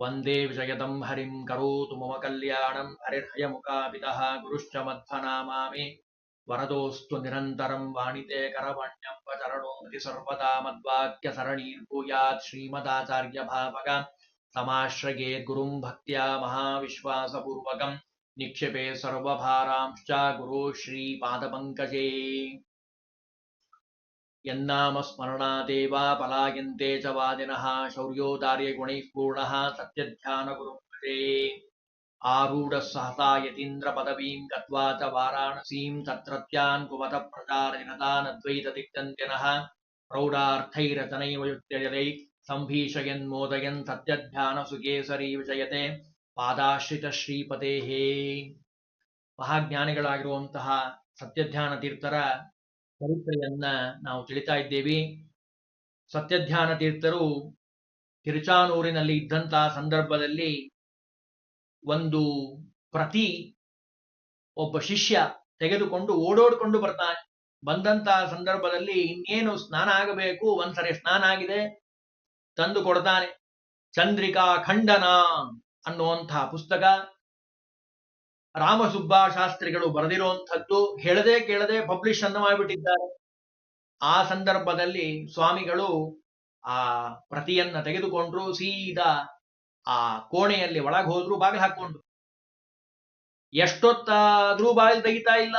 वंदे विजयदं हरिं करोतु मम कल्याणं हरिर्हयमुखापितः गुरुश्च मध्वनामा मे वरदोऽस्तु निरन्तरं वाणिते करवण्यं वचरणोऽपि सर्वदा मद्वाक्यसरणीर्भूयात् श्रीमदाचार्यभावक गुरुं भक्त्या महाविश्वासपूर्वकं निक्षेपे सर्वभारांश्च गुरो श्रीपादपङ्कजे यन्नामस्मरणादेव पलायन्ते च वादिनः शौर्योदार्यगुणैः पूर्णः सत्यध्यानगुरुं आरूढः सहसा यतीन्द्रपदवीं गत्वा च वाराणसीं तत्रत्यान् कुमतः प्रचारजनतानद्वैतदिग्दन्त्यनः प्रौढार्थैरचनैव युक्त्यजलै सम्भीषयन्मोदयन् सत्यध्यानसुकेसरी ವಿಜಯತೆ ಪಾದಾಶ್ರಿತ ಶ್ರೀಪತೇಃ ಮಹಾಜ್ಞಾನಿಗಳಾಗಿರುವಂತಹ ಸತ್ಯಧ್ಯಾನ ತೀರ್ಥರ ಚರಿತ್ರೆಯನ್ನ ನಾವು ತಿಳಿತಾ ಇದ್ದೇವೆ. ಸತ್ಯಧ್ಯಾನ ತೀರ್ಥರು ತಿರುಚಾನೂರಿನಲ್ಲಿ ಇದ್ದಂತಹ ಸಂದರ್ಭದಲ್ಲಿ ಒಂದು ಪ್ರತಿ ಒಬ್ಬ ಶಿಷ್ಯ ತೆಗೆದುಕೊಂಡು ಓಡೋಡ್ಕೊಂಡು ಬರ್ತಾನೆ. ಬಂದಂತಹ ಸಂದರ್ಭದಲ್ಲಿ ಇನ್ನೇನು ಸ್ನಾನ ಆಗಬೇಕು? ಒಂದ್ಸರಿ ಸ್ನಾನ ಆಗಿದೆ. ತಂದು ಕೊಡ್ತಾನೆ. ಚಂದ್ರಿಕಾ ಖಂಡನ ಅನ್ನುವಂತಹ ಪುಸ್ತಕ. ರಾಮಸುಬ್ಬಾ ಶಾಸ್ತ್ರಿಗಳು ಬರೆದಿರುವಂಥದ್ದು ಹೇಳದೆ ಕೇಳದೆ ಪಬ್ಲಿಷ್ ಅನ್ನು ಮಾಡಿಬಿಟ್ಟಿದ್ದಾರೆ. ಆ ಸಂದರ್ಭದಲ್ಲಿ ಸ್ವಾಮಿಗಳು ಆ ಪ್ರತಿಯನ್ನ ತೆಗೆದುಕೊಂಡ್ರು, ಸೀದಾ ಆ ಕೋಣೆಯಲ್ಲಿ ಒಳಗೆ ಹೋದ್ರು, ಬಾಗಿಲು ಹಾಕೊಂಡು ಎಷ್ಟೊತ್ತಾದ್ರೂ ಬಾಗಿಲು ತೆಗಿತಾ ಇಲ್ಲ.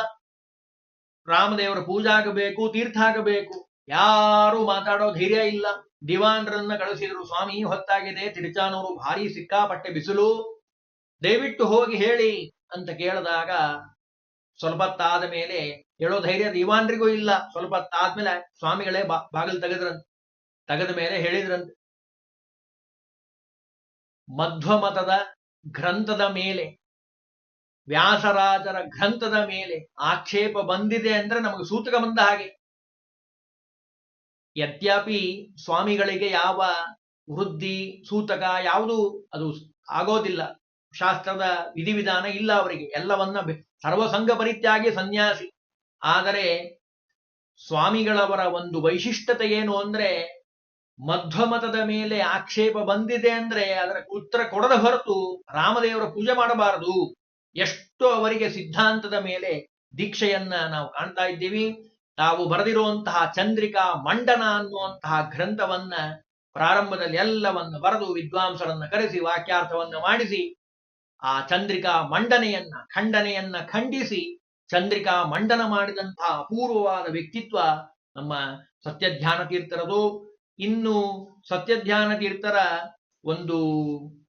ರಾಮದೇವರ ಪೂಜೆ ಆಗಬೇಕು, ತೀರ್ಥ ಆಗಬೇಕು, ಯಾರು ಮಾತಾಡೋ ಧೈರ್ಯ ಇಲ್ಲ. ದಿವಾನ್ರನ್ನ ಕಳಿಸಿದ್ರು, ಸ್ವಾಮಿ, ಹೊತ್ತಾಗಿದೆ, ತಿರುಚಾನೂರು ಭಾರಿ ಸಿಕ್ಕಾಪಟ್ಟೆ ಬಿಸಿಲು. ದಯವಿಟ್ಟು ಹೋಗಿ ಹೇಳಿ ಅಂತ ಕೇಳಿದಾಗ ಸ್ವಲ್ಪತ್ತಾದ ಮೇಲೆ ಹೇಳೋ ಧೈರ್ಯ ದಿವಾನ್ರಿಗೂ ಇಲ್ಲ. ಸ್ವಲ್ಪ ಸ್ವಲ್ಪತ್ತಾದ್ಮೇಲೆ ಸ್ವಾಮಿಗಳೇ ಬಾ, ಬಾಗಿಲು ತೆಗೆದ್ರಂತೆ. ತೆಗೆದ ಮೇಲೆ ಹೇಳಿದ್ರಂತೆ. ಮಧ್ವಮತದ ಗ್ರಂಥದ ಮೇಲೆ, ವ್ಯಾಸರಾಜರ ಗ್ರಂಥದ ಮೇಲೆ ಆಕ್ಷೇಪ ಬಂದಿದೆ ಅಂದ್ರೆ ನಮಗೆ ಸೂತಕ ಬಂದ ಹಾಗೆ. ಯದ್ಯಪಿ ಸ್ವಾಮಿಗಳಿಗೆ ಯಾವ ವೃದ್ಧಿ ಸೂತಕ ಯಾವುದು ಅದು ಆಗೋದಿಲ್ಲ. ಶಾಸ್ತ್ರದ ವಿಧಿವಿಧಾನ ಇಲ್ಲ ಅವರಿಗೆ. ಎಲ್ಲವನ್ನ ಸರ್ವಸಂಗ ಪರಿತ್ಯಾಗಿ ಸನ್ಯಾಸಿ. ಆದರೆ ಸ್ವಾಮಿಗಳವರ ಒಂದು ವೈಶಿಷ್ಟ್ಯತೆ ಏನು ಅಂದ್ರೆ, ಮಧ್ವಮತದ ಮೇಲೆ ಆಕ್ಷೇಪ ಬಂದಿದೆ ಅಂದ್ರೆ ಅದರ ಉತ್ತರ ಕೊಡದ ಹೊರತು ರಾಮದೇವರ ಪೂಜೆ ಮಾಡಬಾರದು. ಎಷ್ಟು ಅವರಿಗೆ ಸಿದ್ಧಾಂತದ ಮೇಲೆ ದೀಕ್ಷೆಯನ್ನ ನಾವು ಕಾಣ್ತಾ ಇದ್ದೀವಿ. ತಾವು ಬರೆದಿರುವಂತಹ ಚಂದ್ರಿಕಾ ಮಂಡನ ಅನ್ನುವಂತಹ ಗ್ರಂಥವನ್ನ ಪ್ರಾರಂಭದಲ್ಲಿ ಎಲ್ಲವನ್ನ ಬರೆದು ವಿದ್ವಾಂಸರನ್ನ ಕರೆಸಿ ವಾಕ್ಯಾರ್ಥವನ್ನ ಮಾಡಿಸಿ ಆ ಚಂದ್ರಿಕಾ ಮಂಡನೆಯನ್ನ, ಖಂಡನೆಯನ್ನ ಖಂಡಿಸಿ ಚಂದ್ರಿಕಾ ಮಂಡನ ಮಾಡಿದಂತಹ ಅಪೂರ್ವವಾದ ವ್ಯಕ್ತಿತ್ವ ನಮ್ಮ ಸತ್ಯಧ್ಯಾನ ತೀರ್ಥರದು. ಇನ್ನು ಸತ್ಯಧ್ಯಾನ ತೀರ್ಥರ ಒಂದು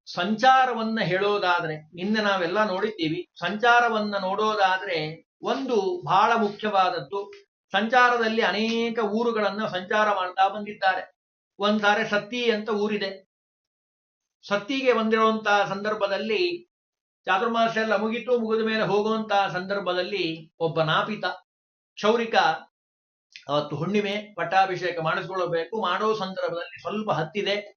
ಸಂಚಾರವನ್ನ ಹೇಳೋದಾದ್ರೆ, ನಿನ್ನೆ ನಾವೆಲ್ಲ ನೋಡಿದ್ದೀವಿ, ಸಂಚಾರವನ್ನ ನೋಡೋದಾದ್ರೆ ಒಂದು ಬಹಳ ಮುಖ್ಯವಾದದ್ದು. ಸಂಚಾರದಲ್ಲಿ ಅನೇಕ ಊರುಗಳನ್ನ ಸಂಚಾರ ಮಾಡ್ತಾ ಬಂದಿದ್ದಾರೆ. ಒಂದ್ಸಾರೆ ಸತ್ತಿ ಅಂತ ಊರಿದೆ. ಸತ್ತಿಗೆ ಬಂದಿರುವಂತಹ ಸಂದರ್ಭದಲ್ಲಿ ಚಾತುರ್ಮಾಸ ಎಲ್ಲ ಮುಗಿತು, ಮುಗಿದ ಮೇಲೆ ಹೋಗುವಂತ ಸಂದರ್ಭದಲ್ಲಿ ಒಬ್ಬ ನಾಪಿತ ಕ್ಷೌರಿಕ ಅವತ್ತು ಹುಣ್ಣಿಮೆ, ಪಟ್ಟಾಭಿಷೇಕ ಮಾಡಿಸ್ಕೊಳ್ಳಬೇಕು. ಮಾಡೋ ಸಂದರ್ಭದಲ್ಲಿ ಸ್ವಲ್ಪ ಹತ್ತಿದೆ.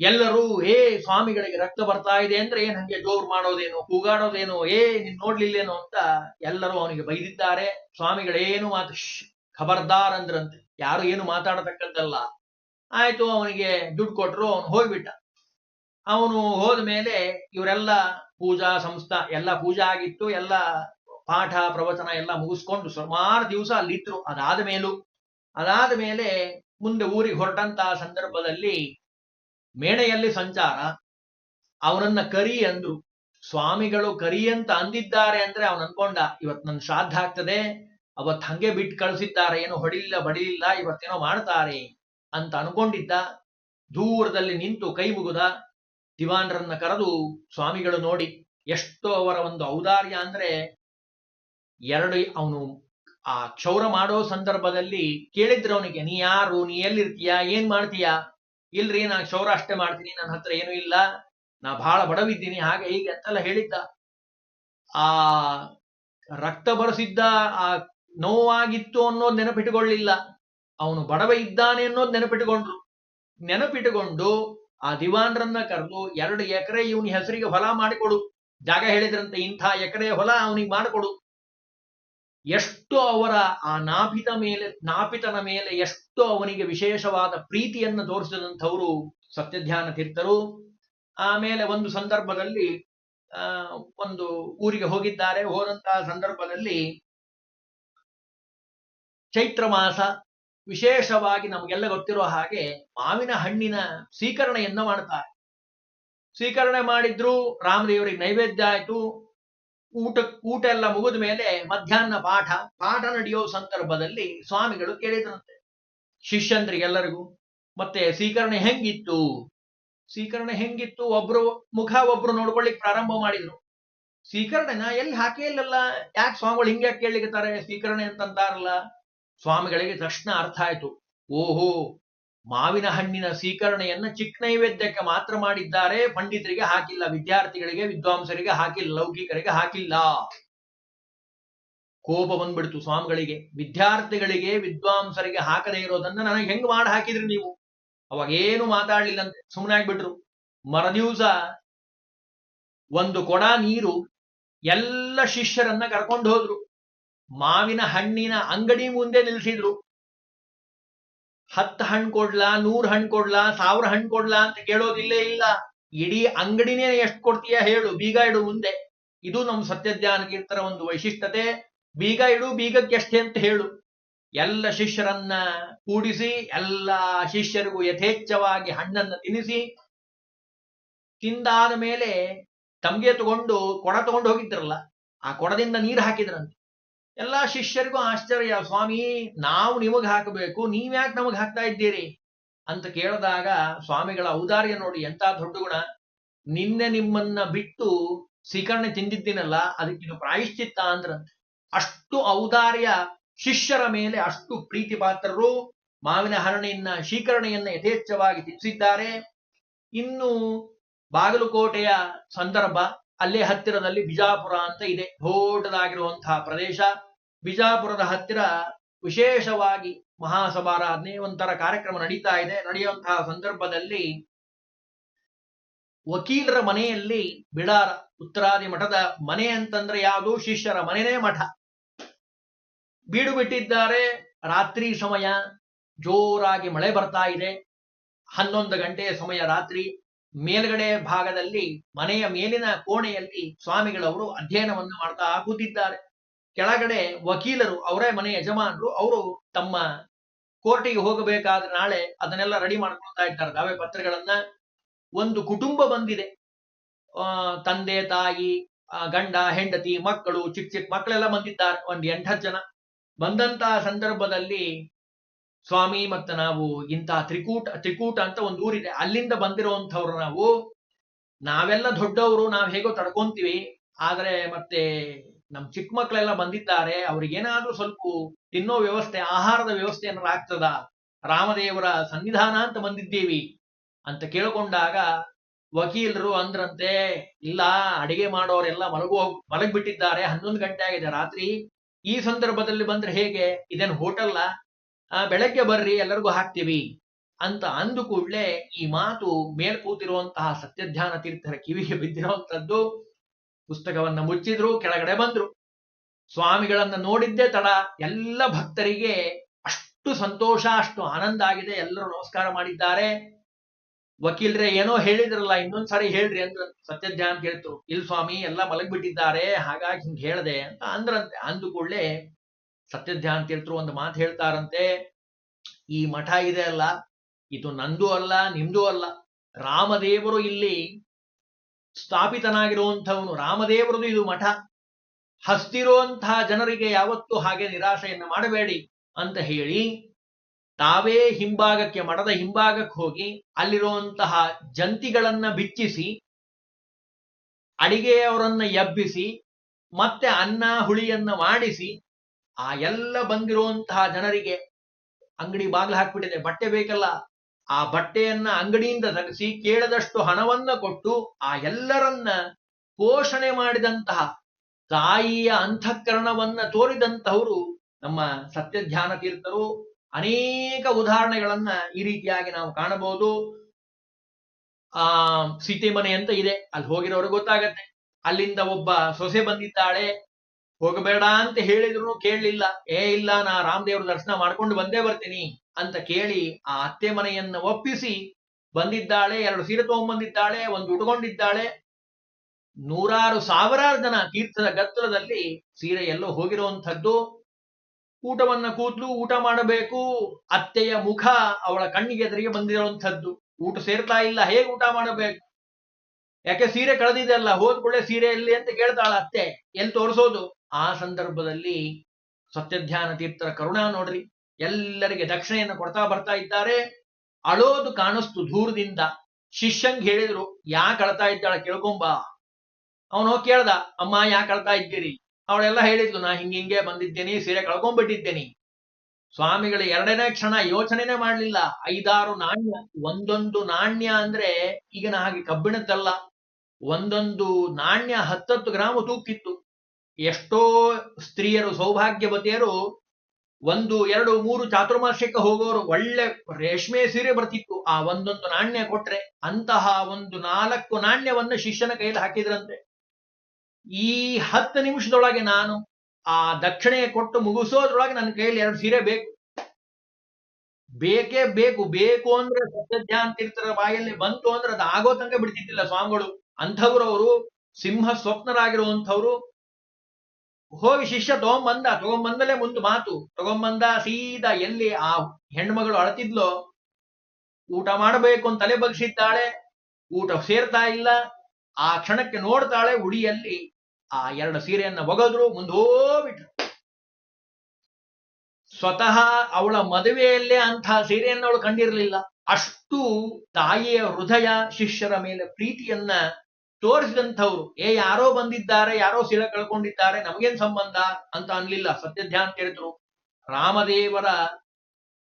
ಎಲ್ಲರೂ, ಏ ಸ್ವಾಮಿಗಳಿಗೆ ರಕ್ತ ಬರ್ತಾ ಇದೆ ಅಂದ್ರೆ ಏನ್ ಹಂಗೆ ಜೋರ್ ಮಾಡೋದೇನು, ಕೂಗಾಡೋದೇನು, ಏ ನೀನ್ ನೋಡ್ಲಿಲ್ಲೇನೋ? ಅಂತ ಎಲ್ಲರೂ ಅವನಿಗೆ ಬೈದಿದ್ದಾರೆ. ಸ್ವಾಮಿಗಳೇನು ಮಾತು ಖಬರ್ದಾರ್ ಅಂದ್ರಂತೆ. ಯಾರು ಏನು ಮಾತಾಡತಕ್ಕದ್ದಲ್ಲ ಆಯ್ತು, ಅವನಿಗೆ ದುಡ್ಡು ಕೊಟ್ರು, ಅವನು ಹೋಗ್ಬಿಟ್ಟ. ಅವನು ಹೋದ ಮೇಲೆ ಇವರೆಲ್ಲ ಪೂಜಾ ಸಂಸ್ಥಾ, ಎಲ್ಲ ಪೂಜಾ ಆಗಿತ್ತು, ಎಲ್ಲ ಪಾಠ, ಪ್ರವಚನ ಎಲ್ಲ ಮುಗಿಸ್ಕೊಂಡು ಸುಮಾರು ದಿವಸ ಅಲ್ಲಿದ್ರು. ಅದಾದ ಮೇಲೂ, ಅದಾದ ಮೇಲೆ ಮುಂದೆ ಊರಿಗೆ ಹೊರಟಂತಹ ಸಂದರ್ಭದಲ್ಲಿ ಮೇಣೆಯಲ್ಲಿ ಸಂಚಾರ. ಅವನನ್ನ ಕರಿ ಅಂದ್ರು. ಸ್ವಾಮಿಗಳು ಕರಿ ಅಂತ ಅಂದಿದ್ದಾರೆ ಅಂದ್ರೆ ಅವನು ಅನ್ಕೊಂಡ, ಇವತ್ ನನ್ ಶ್ರಾದ್ದ ಆಗ್ತದೆ, ಅವತ್ ಹಂಗೆ ಬಿಟ್ಟು ಕಳಿಸಿದ್ದಾರೆ, ಏನೋ ಹೊಡಿಲಿಲ್ಲ, ಬಡಿಲಿಲ್ಲ, ಇವತ್ತೇನೋ ಮಾಡ್ತಾರೆ ಅಂತ ಅನ್ಕೊಂಡಿದ್ದ. ದೂರದಲ್ಲಿ ನಿಂತು ಕೈ ಮುಗುದ. ದಿವಾನ್ರನ್ನ ಕರೆದು ಸ್ವಾಮಿಗಳು ನೋಡಿ ಎಷ್ಟು ಅವರ ಒಂದು ಔದಾರ್ಯ ಅಂದ್ರೆ ಎರಡು ಅವನು ಆ ಕ್ಷೌರ ಮಾಡೋ ಸಂದರ್ಭದಲ್ಲಿ ಕೇಳಿದ್ರು ಅವನಿಗೆ, ನೀ ಯಾರು? ನೀ ಎಲ್ಲಿರ್ತೀಯ? ಏನ್ ಮಾಡ್ತೀಯ? ಇಲ್ರಿ ನಾನು ಕ್ಷೌರ ಅಷ್ಟೇ ಮಾಡ್ತೀನಿ ನನ್ನ ಹತ್ರ ಏನೂ ಇಲ್ಲ. ನಾ ಬಹಳ ಬಡವಿದ್ದೀನಿ, ಹಾಗೆ ಹೀಗೆ ಅಂತೆಲ್ಲ ಹೇಳಿದ್ದ. ಆ ರಕ್ತ ಬರೆಸಿದ್ದ ಆ ನೋವಾಗಿತ್ತು ಅನ್ನೋದು ನೆನಪಿಟ್ಟುಕೊಳ್ಳಿಲ್ಲ ಅವನು ಬಡವ ಇದ್ದಾನೆ ಅನ್ನೋದು ನೆನಪಿಟ್ಟುಕೊಂಡ್ರು ನೆನಪಿಟ್ಟುಕೊಂಡು ಆ ದಿವಾನ್ರನ್ನ ಕರೆದು ಎರಡು ಎಕರೆ ಇವನ ಹೆಸರಿಗೆ ಹೊಲ ಮಾಡಿಕೊಡು. ಜಾಗ ಹೇಳಿದ್ರಂತೆ, ಇಂಥ ಎಕರೆ ಹೊಲ ಅವನಿಗೆ ಮಾಡಿಕೊಡು. ಎಷ್ಟು ಅವರ ಆ ನಾಪಿತ ಮೇಲೆ, ನಾಪಿತನ ಮೇಲೆ ಎಷ್ಟು ಅವನಿಗೆ ವಿಶೇಷವಾದ ಪ್ರೀತಿಯನ್ನು ತೋರಿಸಿದಂಥವರು ಸತ್ಯಧ್ಯಾನ ತೀರ್ಥರು. ಆಮೇಲೆ ಒಂದು ಸಂದರ್ಭದಲ್ಲಿ ಒಂದು ಊರಿಗೆ ಹೋಗಿದ್ದಾರೆ. ಹೋದಂತಹ ಸಂದರ್ಭದಲ್ಲಿ ಚೈತ್ರ ಮಾಸ ವಿಶೇಷವಾಗಿ ನಮಗೆಲ್ಲ ಗೊತ್ತಿರೋ ಹಾಗೆ ಮಾವಿನ ಹಣ್ಣಿನ ಸ್ವೀಕರಣೆಯನ್ನ ಮಾಡ್ತಾರೆ. ಸ್ವೀಕರಣೆ ಮಾಡಿದ್ರು ರಾಮದೇವರಿಗೆ ನೈವೇದ್ಯ ಆಯ್ತು. ಊಟ ಊಟ ಎಲ್ಲ ಮುಗಿದ ಮೇಲೆ ಮಧ್ಯಾಹ್ನ ಪಾಠ ಪಾಠ ನಡೆಯೋ ಸಂದರ್ಭದಲ್ಲಿ ಸ್ವಾಮಿಗಳು ಕೇಳಿದ್ರಂತೆ. ಶಿಷ್ಯಂದ್ರಿಗೆಲ್ಲರಿಗೂ ಮತ್ತೆ ಸ್ವೀಕರಣೆ ಹೆಂಗಿತ್ತು? ಸ್ವೀಕರಣೆ ಹೆಂಗಿತ್ತು? ಒಬ್ರು ಮುಖ ಒಬ್ರು ನೋಡ್ಕೊಳ್ಳಿಕ್ ಪ್ರಾರಂಭ ಮಾಡಿದ್ರು. ಸ್ವೀಕರಣೆನ ಎಲ್ಲಿ ಹಾಕೇ ಇಲ್ಲಲ್ಲ? ಯಾಕೆ ಸ್ವಾಮಿಗಳು ಹಿಂಗ್ಯಾಕೆ ಕೇಳಿಕತ್ತಾರೆ ಸ್ವೀಕರಣೆ ಅಂತಂತಾರಲ್ಲ ಸ್ವಾಮಿಗಳಿಗೆ ತಕ್ಷಣ ಅರ್ಥ ಆಯ್ತು. ಓಹೋ, ಮಾವಿನ ಹಣ್ಣಿನ ಸ್ವೀಕರಣೆಯನ್ನ ಚಿಕ್ಕ ನೈವೇದ್ಯಕ್ಕೆ ಮಾತ್ರ ಮಾಡಿದ್ದಾರೆ, ಪಂಡಿತರಿಗೆ ಹಾಕಿಲ್ಲ, ವಿದ್ಯಾರ್ಥಿಗಳಿಗೆ, ವಿದ್ವಾಂಸರಿಗೆ ಹಾಕಿಲ್ಲ, ಲೌಕಿಕರಿಗೆ ಹಾಕಿಲ್ಲ. ಕೋಪ ಬಂದ್ಬಿಡ್ತು ಸ್ವಾಮಿಗಳಿಗೆ. ವಿದ್ಯಾರ್ಥಿಗಳಿಗೆ, ವಿದ್ವಾಂಸರಿಗೆ ಹಾಕದೇ ಇರೋದನ್ನ ನನಗೆ ಹೆಂಗ್ ಮಾಡಿ ಹಾಕಿದ್ರಿ ನೀವು? ಅವಾಗ ಏನು ಮಾತಾಡ್ಲಿಲ್ಲಂತೆ ಸುಮ್ಮನೆ ಆಗ್ಬಿಟ್ರು. ಮರದಿವ್ಸ ಒಂದು ಕೊಡ ನೀರು ಎಲ್ಲ ಶಿಷ್ಯರನ್ನ ಕರ್ಕೊಂಡು ಹೋದ್ರು. ಮಾವಿನ ಹಣ್ಣಿನ ಅಂಗಡಿ ಮುಂದೆ ನಿಲ್ಸಿದ್ರು. ಹತ್ತು ಹಣ್ಣು ಕೊಡ್ಲಾ, ನೂರ್ ಹಣ್ಣು ಕೊಡ್ಲಾ, ಸಾವಿರ ಹಣ್ಣು ಕೊಡ್ಲಾ ಅಂತ ಕೇಳೋದಿಲ್ಲೇ ಇಲ್ಲ ಇಡೀ ಅಂಗಡಿನೇ ಎಷ್ಟು ಕೊಡ್ತೀಯ ಹೇಳು, ಬೀಗ ಇಡು ಮುಂದೆ. ಇದು ನಮ್ಮ ಸತ್ಯಜ್ಞಾನ ಕೀರ್ತನ ಒಂದು ವೈಶಿಷ್ಟ್ಯತೆ. ಬೀಗ ಇಡು, ಬೀಗಕ್ಕೆ ಎಷ್ಟೇ ಅಂತ ಹೇಳು. ಎಲ್ಲ ಶಿಷ್ಯರನ್ನ ಕೂಡಿಸಿ, ಎಲ್ಲ ಶಿಷ್ಯರಿಗೂ ಯಥೇಚ್ಛವಾಗಿ ಹಣ್ಣನ್ನ ತಿನ್ನಿಸಿ, ತಿಂದಾದ ಮೇಲೆ ತಮಗೆ ತಗೊಂಡು ಕೊಡ ತಗೊಂಡು ಹೋಗಿದ್ರಲ್ಲ, ಆ ಕೊಡದಿಂದ ನೀರು ಹಾಕಿದ್ರಂತೆ. ಎಲ್ಲಾ ಶಿಷ್ಯರಿಗೂ ಆಶ್ಚರ್ಯ, ಸ್ವಾಮಿ, ನಾವು ನಿಮಗೆ ಹಾಕಬೇಕು ನೀವ್ಯಾಕೆ ನಮಗೆ ಹಾಕ್ತಾ ಇದ್ದೀರಿ? ಅಂತ ಕೇಳಿದಾಗ, ಸ್ವಾಮಿಗಳ ಔದಾರ್ಯ ನೋಡಿ ಎಂತ ದೊಡ್ಡ ಗುಣ. ನಿನ್ನೆ ನಿಮ್ಮನ್ನ ಬಿಟ್ಟು ಸೀಕರಣೆ ತಿಂದಿದ್ದೀನಲ್ಲ, ಅದಕ್ಕಿದು ಪ್ರಾಯಶ್ಚಿತ್ತ ಅಂದ್ರ ಅಷ್ಟು ಔದಾರ್ಯ ಶಿಷ್ಯರ ಮೇಲೆ ಅಷ್ಟು ಪ್ರೀತಿ ಪಾತ್ರರು ಮಾವಿನ ಹರಣೆಯನ್ನ, ಶೀಕರಣೆಯನ್ನ ಯಥೇಚ್ಛವಾಗಿ ತಿನ್ನಿಸಿದ್ದಾರೆ ಇನ್ನು ಬಾಗಲಕೋಟೆಯ ಸಂದರ್ಭ, ಅಲ್ಲೇ ಹತ್ತಿರದಲ್ಲಿ ಬಿಜಾಪುರ ಅಂತ ಇದೆ, ದೊಡ್ಡದಾಗಿರುವಂತಹ ಪ್ರದೇಶ. ಬಿಜಾಪುರದ ಹತ್ತಿರ ವಿಶೇಷವಾಗಿ ಮಹಾಸಭಾರಾಧನೆ ಒಂಥರ ಕಾರ್ಯಕ್ರಮ ನಡೀತಾ ಇದೆ. ನಡೆಯುವಂತಹ ಸಂದರ್ಭದಲ್ಲಿ ವಕೀಲರ ಮನೆಯಲ್ಲಿ ಬಿಡಾರ ಉತ್ತರಾದಿ ಮಠದ ಮನೆ ಅಂತಂದ್ರೆ ಯಾವುದು ಶಿಷ್ಯರ ಮನೆನೇ ಮಠ. ಬೀಡು ಬಿಟ್ಟಿದ್ದಾರೆ. ರಾತ್ರಿ ಸಮಯ ಜೋರಾಗಿ ಮಳೆ ಬರ್ತಾ ಇದೆ. ಹನ್ನೊಂದು ಗಂಟೆಯ ಸಮಯ ರಾತ್ರಿ ಮೇಲ್ಗಡೆ ಭಾಗದಲ್ಲಿ ಮನೆಯ ಮೇಲಿನ ಕೋಣೆಯಲ್ಲಿ ಸ್ವಾಮಿಗಳವರು ಅಧ್ಯಯನವನ್ನು ಮಾಡ್ತಾ ಕೂತಿದ್ದಾರೆ. ಕೆಳಗಡೆ ವಕೀಲರು, ಅವರೇ ಮನೆ ಯಜಮಾನರು, ಅವರು ತಮ್ಮ ಕೋರ್ಟಿಗೆ ಹೋಗಬೇಕಾದ ನಾಳೆ ಅದನ್ನೆಲ್ಲ ರೆಡಿ ಮಾಡ್ಕೊಳ್ತಾ ಇರ್ತಾರೆ ದಾವೆ ಪತ್ರಗಳನ್ನ ಒಂದು ಕುಟುಂಬ ಬಂದಿದೆ. ತಂದೆ, ತಾಯಿ ಗಂಡ, ಹೆಂಡತಿ, ಮಕ್ಕಳು ಚಿಕ್ಕ ಚಿಕ್ಕ ಮಕ್ಕಳೆಲ್ಲ ಬಂದಿದ್ದಾರೆ. ಒಂದ್ ಎಂಟತ್ತು ಜನ. ಬಂದಂತಹ ಸಂದರ್ಭದಲ್ಲಿ ಸ್ವಾಮಿ ಮತ್ತೆ ನಾವು ಇಂತಹ ತ್ರಿಕೂಟ ತ್ರಿಕೂಟ ಅಂತ ಒಂದು ಊರಿದೆ. ಅಲ್ಲಿಂದ ಬಂದಿರುವಂಥವ್ರು ನಾವು. ನಾವೆಲ್ಲ ದೊಡ್ಡವರು, ನಾವ್ ಹೇಗೋ ತಡ್ಕೊಂತೀವಿ. ಆದರೆ ಮತ್ತೆ ನಮ್ ಚಿಕ್ಕ ಮಕ್ಕಳೆಲ್ಲ ಬಂದಿದ್ದಾರೆ, ಅವ್ರಿಗೇನಾದ್ರೂ ಸ್ವಲ್ಪ ತಿನ್ನೋ ವ್ಯವಸ್ಥೆ, ಆಹಾರದ ವ್ಯವಸ್ಥೆ ಏನಾರು ಆಗ್ತದ? ರಾಮದೇವರ ಸನ್ನಿಧಾನ ಅಂತ ಬಂದಿದ್ದೀವಿ ಅಂತ ಕೇಳಿಕೊಂಡಾಗ ವಕೀಲರು ಅಂದ್ರಂತೆ, ಇಲ್ಲ, ಅಡಿಗೆ ಮಾಡೋರೆಲ್ಲ ಮಲಗೋ ಮಲಗ್ಬಿಟ್ಟಿದ್ದಾರೆ, ಹನ್ನೊಂದು ಗಂಟೆ ಆಗಿದೆ ರಾತ್ರಿ. ಈ ಸಂದರ್ಭದಲ್ಲಿ ಬಂದ್ರೆ ಹೇಗೆ? ಇದೇನು ಆ? ಬೆಳಗ್ಗೆ ಬರ್ರಿ, ಎಲ್ಲರಿಗೂ ಹಾಕ್ತೀವಿ ಅಂತ ಅಂದು ಕೂಡಲೇ ಈ ಮಾತು ಮೇಲ್ಕೂತಿರುವಂತಹ ಸತ್ಯಧ್ಯಾನ ತೀರ್ಥರ ಕಿವಿಗೆ ಬಿದ್ದಿರುವಂತದ್ದು ಪುಸ್ತಕವನ್ನ ಮುಚ್ಚಿದ್ರು, ಕೆಳಗಡೆ ಬಂದ್ರು. ಸ್ವಾಮಿಗಳನ್ನ ನೋಡಿದ್ದೆ ತಡ, ಎಲ್ಲ ಭಕ್ತರಿಗೆ ಅಷ್ಟು ಸಂತೋಷ, ಅಷ್ಟು ಆನಂದ ಆಗಿದೆ, ಎಲ್ಲರೂ ನಮಸ್ಕಾರ ಮಾಡಿದ್ದಾರೆ. ವಕೀಲರೇ ಏನೋ ಹೇಳಿದ್ರಲ್ಲ, ಇನ್ನೊಂದ್ಸರಿ ಹೇಳ್ರಿ ಅಂದ್ರ ಅಂತ ಕೇಳ್ತು ಇಲ್ ಸ್ವಾಮಿ, ಎಲ್ಲ ಮಲಗಿಬಿಟ್ಟಿದ್ದಾರೆ, ಹಾಗಾಗಿ ಹಿಂಗ್ ಹೇಳ್ದೆ ಅಂತ ಅಂದ್ರಂತೆ. ಅಂದು ಕೂಡಲೇ ಸತ್ಯಜ್ಞಾನ್ ಕೇಳ್ತರು ಒಂದು ಮಾತು ಹೇಳ್ತಾರಂತೆ. ಈ ಮಠ ಇದೆ ಅಲ್ಲ, ಇದು ನಂದು ಅಲ್ಲ, ನಿಮ್ದು ಅಲ್ಲ. ರಾಮದೇವರು ಇಲ್ಲಿ ಸ್ಥಾಪಿತನಾಗಿರುವಂಥವನು ರಾಮದೇವರದು ಇದು ಮಠ. ಹಸ್ತಿರುವಂತಹ ಜನರಿಗೆ ಯಾವತ್ತೂ ಹಾಗೆ ನಿರಾಶೆಯನ್ನ ಮಾಡಬೇಡಿ ಅಂತ ಹೇಳಿ ತಾವೇ ಹಿಂಭಾಗಕ್ಕೆ, ಮಠದ ಹಿಂಭಾಗಕ್ಕೆ ಹೋಗಿ ಅಲ್ಲಿರುವಂತಹ ಜಂತಿಗಳನ್ನ ಬಿಚ್ಚಿಸಿ, ಅಡಿಗೆಯವರನ್ನ ಎಬ್ಬಿಸಿ, ಮತ್ತೆ ಅನ್ನ, ಹುಳಿಯನ್ನ ಮಾಡಿಸಿ, ಆ ಎಲ್ಲ ಬಂದಿರುವಂತಹ ಜನರಿಗೆ ಅಂಗಡಿ ಬಾಗಿಲು ಹಾಕ್ಬಿಟ್ಟಿದೆ. ಬಟ್ಟೆ ಬೇಕಲ್ಲ ಆ ಬಟ್ಟೆಯನ್ನ ಅಂಗಡಿಯಿಂದ ತೆಗೆಸಿ ಕೇಳದಷ್ಟು ಹಣವನ್ನ ಕೊಟ್ಟು ಆ ಎಲ್ಲರನ್ನ ಪೋಷಣೆ ಮಾಡಿದಂತಹ ತಾಯಿಯ ಅಂತಃಕರಣವನ್ನ ತೋರಿದಂತಹವರು ನಮ್ಮ ಸತ್ಯಧ್ಯಾನ ತೀರ್ಥರು ಅನೇಕ ಉದಾಹರಣೆಗಳನ್ನ ಈ ರೀತಿಯಾಗಿ ನಾವು ಕಾಣಬಹುದು. ಆ ಸೀತೆ ಮನೆ ಅಂತ ಇದೆ. ಅಲ್ಲಿ ಹೋಗಿರೋರು ಗೊತ್ತಾಗತ್ತೆ. ಅಲ್ಲಿಂದ ಒಬ್ಬ ಸೊಸೆ ಬಂದಿದ್ದಾಳೆ. ಹೋಗಬೇಡ ಅಂತ ಹೇಳಿದ್ರು ಕೇಳಲಿಲ್ಲ. ಏ ಇಲ್ಲ, ನಾ ರಾಮದೇವ್ರ ದರ್ಶನ ಮಾಡ್ಕೊಂಡು ಬಂದೇ ಬರ್ತೀನಿ. ಅಂತ ಕೇಳಿ ಆ ಅತ್ತೆ ಮನೆಯನ್ನ ಒಪ್ಪಿಸಿ ಬಂದಿದ್ದಾಳೆ, ಎರಡು ಸೀರೆ ತಗೊಂಡ್ಬಂದಿದ್ದಾಳೆ, ಒಂದು ಉಟ್ಕೊಂಡಿದ್ದಾಳೆ. ನೂರಾರು ಸಾವಿರಾರು ಜನ ತೀರ್ಥದ ಗತ್ತಲದಲ್ಲಿ ಸೀರೆ ಎಲ್ಲೋ ಹೋಗಿರುವಂಥದ್ದು. ಊಟವನ್ನ ಕೂತ್ಲು ಊಟ ಮಾಡಬೇಕು. ಅತ್ತೆಯ ಮುಖ ಅವಳ ಕಣ್ಣಿಗೆ ಎದುರಿಗೆ ಬಂದಿರುವಂಥದ್ದು. ಊಟ ಸೇರ್ತಾ ಇಲ್ಲ, ಹೇಗೆ ಊಟ ಮಾಡಬೇಕು? ಯಾಕೆ ಸೀರೆ ಕಳೆದಿದೆಲ್ಲ ಹೋದ್ ಕೂಡಲೇ ಸೀರೆ ಎಲ್ಲಿ ಅಂತ ಕೇಳ್ತಾಳ ಅತ್ತೆ. ಎಲ್ಲಿ ತೋರಿಸೋದು? ಆ ಸಂದರ್ಭದಲ್ಲಿ ಸತ್ಯಧ್ಯಾನ ತೀರ್ಥರ ಕರುಣಾ ನೋಡ್ರಿ. ಎಲ್ಲರಿಗೆ ದಕ್ಷಿಣೆಯನ್ನು ಕೊಡ್ತಾ ಬರ್ತಾ ಇದ್ದಾರೆ. ಅಳೋದು ಕಾಣಿಸ್ತು ದೂರದಿಂದ. ಶಿಷ್ಯಂಗ್ ಹೇಳಿದ್ರು ಯಾಕೆ ಅಳ್ತಾ ಇದ್ದಾಳೆ ಕೇಳ್ಕೊಂಬ ಅವನು ಕೇಳ್ದ, ಅಮ್ಮ ಯಾಕೆ ಅಳ್ತಾ ಇದ್ದೀರಿ? ಅವಳೆಲ್ಲ ಹೇಳಿದ್ಲು ನಾ ಹಿಂಗಿಂಗೆ ಬಂದಿದ್ದೇನೆ, ಸೀರೆ ಕಳ್ಕೊಂಡ್ಬಿಟ್ಟಿದ್ದೇನೆ ಸ್ವಾಮಿಗಳು ಎರಡನೇ ಕ್ಷಣ ಯೋಚನೆನೇ ಮಾಡ್ಲಿಲ್ಲ. ಐದಾರು ನಾಣ್ಯ, ಒಂದೊಂದು ನಾಣ್ಯ ಅಂದ್ರೆ ಈಗಿನ ಹಾಗೆ ಕಬ್ಬಿಣದ್ದಲ್ಲ. ಒಂದೊಂದು ನಾಣ್ಯ ಹತ್ತತ್ತು ಗ್ರಾಮ ತೂಕಿತ್ತು. ಎಷ್ಟೋ ಸ್ತ್ರೀಯರು, ಸೌಭಾಗ್ಯವತಿಯರು ಒಂದು, ಎರಡು, ಮೂರು ಚಾತುರ್ಮಾಸ್ಯಕ್ಕೆ ಹೋಗೋರು ಒಳ್ಳೆ ರೇಷ್ಮೆ ಸೀರೆ ಬರ್ತಿತ್ತು. ಆ ಒಂದೊಂದು ನಾಣ್ಯ ಕೊಟ್ರೆ ಅಂತಹ ಒಂದು ನಾಲ್ಕು ನಾಣ್ಯವನ್ನ ಶಿಷ್ಯನ ಕೈಯಲ್ಲಿ ಹಾಕಿದ್ರಂತೆ. ಈ ಹತ್ತು ನಿಮಿಷದೊಳಗೆ ನಾನು ಆ ದಕ್ಷಿಣೆ ಕೊಟ್ಟು ಮುಗಿಸೋದ್ರೊಳಗೆ ನನ್ನ ಕೈಯಲ್ಲಿ ಎರಡು ಸೀರೆ ಬೇಕು. ಬೇಕೇ ಬೇಕು. ಬೇಕು ಅಂದ್ರೆ ಸತ್ಯಧ್ಯಾನ್ ತೀರ್ಥರ ಬಾಯಲ್ಲಿ ಬಂತು ಅಂದ್ರೆ ಅದು ಆಗೋ ತನಕ ಬಿಡ್ತಿದ್ದಿಲ್ಲ ಸ್ವಾಮಿಗಳು. ಅಂಥವ್ರು ಅವರು ಸಿಂಹ ಸ್ವಪ್ನರಾಗಿರುವಂಥವ್ರು ಹೋಗಿ ಶಿಷ್ಯ ತಗೊಂಬಂದ, ತಗೊಂಬಂದಲೇ ಮುಂದೆ ಮಾತು. ತಗೊಂಬಂದ ಸೀದಾ ಎಲ್ಲಿ ಆ ಹೆಣ್ಮಗಳು ಅಳತಿದ್ಲೋ, ಊಟ ಮಾಡಬೇಕು ಅಂತ ತಲೆ ಬಗ್ಸಿದ್ದಾಳೆ, ಊಟ ಸೇರ್ತಾ ಇಲ್ಲ. ಆ ಕ್ಷಣಕ್ಕೆ ನೋಡ್ತಾಳೆ ಉಡಿಯಲ್ಲಿ ಆ ಎರಡು ಸೀರೆಯನ್ನ ಒಗದ್ರು ಮುಂದೋಗ್ಬಿಟ್ರು ಸ್ವತಃ ಅವಳ ಮದುವೆಯಲ್ಲೇ ಅಂತಹ ಸೀರೆಯನ್ನು ಅವಳು ಕಂಡಿರಲಿಲ್ಲ. ಅಷ್ಟು ತಾಯಿಯ ಹೃದಯ ಶಿಷ್ಯರ ಮೇಲೆ ಪ್ರೀತಿಯನ್ನ ತೋರಿಸಿದಂಥವ್ರು, ಏ, ಯಾರೋ ಬಂದಿದ್ದಾರೆ, ಯಾರೋ ಶಿಲ ಕಳ್ಕೊಂಡಿದ್ದಾರೆ, ನಮಗೇನ್ ಸಂಬಂಧ ಅಂತ ಅನ್ಲಿಲ್ಲ. ಸತ್ಯಧ್ಯಾನ ಕೇಳಿದ್ರು. ರಾಮದೇವರ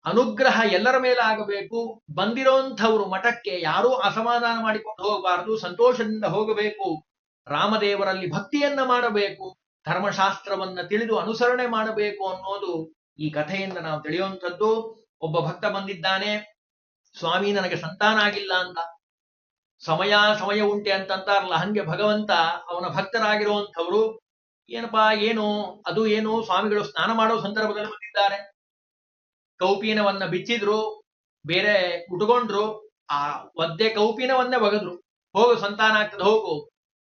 ಅನುಗ್ರಹ ಎಲ್ಲರ ಮೇಲೆ ಆಗಬೇಕು ಬಂದಿರೋಂಥವ್ರು ಮಠಕ್ಕೆ ಯಾರೂ ಅಸಮಾಧಾನ ಮಾಡಿಕೊಂಡು ಹೋಗಬಾರದು. ಸಂತೋಷದಿಂದ ಹೋಗಬೇಕು. ರಾಮದೇವರಲ್ಲಿ ಭಕ್ತಿಯನ್ನ ಮಾಡಬೇಕು. ಧರ್ಮಶಾಸ್ತ್ರವನ್ನ ತಿಳಿದು ಅನುಸರಣೆ ಮಾಡಬೇಕು ಅನ್ನೋದು ಈ ಕಥೆಯಿಂದ ನಾವು ತಿಳಿಯುವಂಥದ್ದು. ಒಬ್ಬ ಭಕ್ತ ಬಂದಿದ್ದಾನೆ. ಸ್ವಾಮಿ, ನನಗೆ ಸಂತಾನ ಆಗಿಲ್ಲ ಅಂತ. ಸಮಯ ಸಮಯ ಉಂಟೆ ಅಂತಂತಾರಲ್ಲ, ಹಂಗೆ ಭಗವಂತ ಅವನ ಭಕ್ತರಾಗಿರುವಂಥವ್ರು, ಏನಪ್ಪಾ, ಏನು, ಅದು ಏನು, ಸ್ವಾಮಿಗಳು ಸ್ನಾನ ಮಾಡೋ ಸಂದರ್ಭದಲ್ಲಿ ಬಂದಿದ್ದಾರೆ. ಕೌಪೀನವನ್ನ ಬಿಚ್ಚಿದ್ರು, ಬೇರೆ ಉಟ್ಕೊಂಡ್ರು, ಆ ಒದ್ದೆ ಕೌಪೀನವನ್ನೇ ಒಗದ್ರು. ಹೋಗು ಸಂತಾನ ಆಗ್ತದೆ, ಹೋಗು.